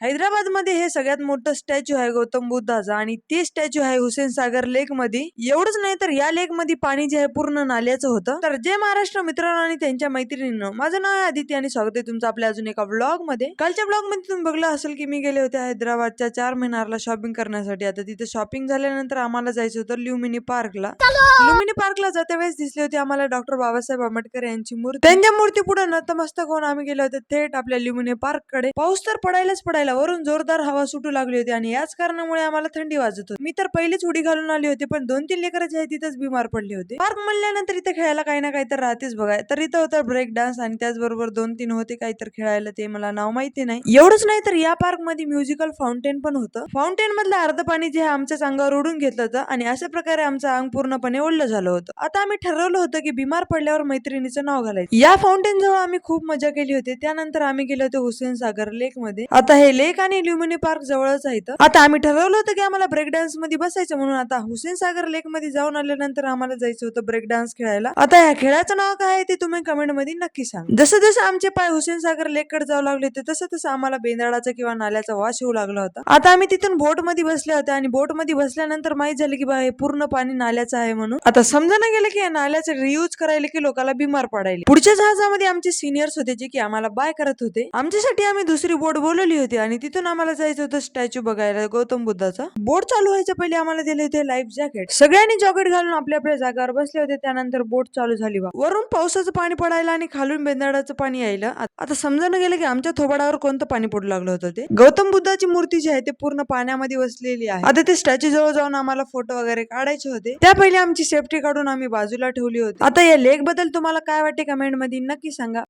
हैदराबादमध्ये हे सगळ्यात मोठं स्टॅच्यू आहे गौतम बुद्धाचा आणि ते स्टॅच्यू आहे हुसेन सागर लेकमध्ये एवढंच नाही तर या लेकमध्ये पाणी जे आहे पूर्ण नाल्याचं होतं. तर जय महाराष्ट्र मित्रांनो आणि त्यांच्या मैत्रिणींनो माझं नाव आहे आदित्य आणि स्वागत आहे तुमचं आपल्या अजून एका ब्लॉगमध्ये कालच्या ब्लॉगमध्ये तुम्ही बघलं असेल की मी गेले होते हैदराबादच्या चार मिनारला शॉपिंग करण्यासाठी. आता तिथे शॉपिंग झाल्यानंतर आम्हाला जायचं होतं ल्युमिनी पार्कला. लुमिनी पार्कला जाते वेळेस दिसले होते आम्हाला डॉक्टर बाबासाहेब आंबेडकर यांची मूर्ती. त्यांच्या मूर्ती पुढे नतमस्तक होऊन आम्ही गेलो होतो थेट आपल्या लुमिनी पार्ककडे पाऊस तर पडायलाच पडायला वरून जोरदार हवा सुटू लागली होती आणि याच कारणामुळे आम्हाला थंडी वाजत होती. मी तर पहिलीच उडी घालून आली होती पण दोन तीन लेकर जे आहे तिथंच बिमार पडले होते. पार्क म्हणल्यानंतर इथे खेळायला काही ना काही तर राहतेच बघाय तर इथं होतं ब्रेक डान्स आणि त्याचबरोबर दोन तीन होते काही तर खेळायला ते मला नाव माहिती नाही. एवढंच नाही तर या पार्कमध्ये म्युझिकल फाउंटेन पण होतं. फाउंटेन मधलं अर्ध पाणी जे आहे आमच्याच अंगावर उडून घेतलं होतं आणि अशा प्रकारे आमचं अंग पूर्णपणे ओढलं झालं होतं. आता आम्ही ठरवलं होतं की बिमार पडल्यावर मैत्रिणीचं नाव घालायचं. या फाउंटेन जवळ आम्ही खूप मजा केली होती. त्यानंतर आम्ही गेलो होतो हुसेन सागर लेकमध्ये. आता हे लेक आणि ल्युमिनी पार्क जवळच आहे आता आम्ही ठरवलं होतं की आम्हाला ब्रेक डान्समध्ये बसायचं म्हणून आता हुसेन सागर लेकमध्ये जाऊन आल्यानंतर आम्हाला जायचं होतं ब्रेक डान्स खेळायला. आता या खेळाचं नाव काय आहे ते तुम्ही कमेंटमध्ये नक्की सांग. जसं जसं आमचे पाय हुसेन सागर लेककडे जाऊ लागले होते तसं तसं आम्हाला बेंदाळाचा किंवा नाल्याचा वास येऊ लागला होता. आता आम्ही तिथून बोटमध्ये बसले होते आणि बोटमध्ये बसल्यानंतर माहीत झालं की बा हे पूर्ण पाणी नाल्याचं आहे म्हणून. आता समजा ना गेलं की या नाल्याचं रियूज करायला की लोकांना बिमार पडायला. पुढच्या जहाजामध्ये आमचे सिनियर्स होते जे की आम्हाला बाय करत होते. आमच्यासाठी आम्ही दुसरी बोट बोलवली होती आणि तिथून आम्हाला जायचं होतं स्टॅच्यू बघायला गौतम बुद्धाचा. बोट चालू व्हायच्या पहिले आम्हाला दिले होते लाईफ जॅकेट सगळ्यांनी जॉकेट घालून आपल्या आपल्या जागावर बसले होते त्यानंतर बोट चालू झाली वरून पावसाचं पाणी पडायला आणि खालून बेंदाडाचं पाणी यायला. आता समजा गेलं की आमच्या थोबाडावर कोणतं पाणी पडू लागलं होतं ते. गौतम बुद्धाची मूर्ती जी आहे ते पूर्ण पाण्यामध्ये बसलेली आहे. आता ते स्टॅच्यू जवळ जाऊन आम्हाला फोटो वगैरे काढायचे होते. त्या पहिले आमची सेफ्टी काढून आम्ही बाजूला ठेवली होती. आता या लेकबद्दल तुम्हाला काय वाटते कमेंटमध्ये नक्की सांगा.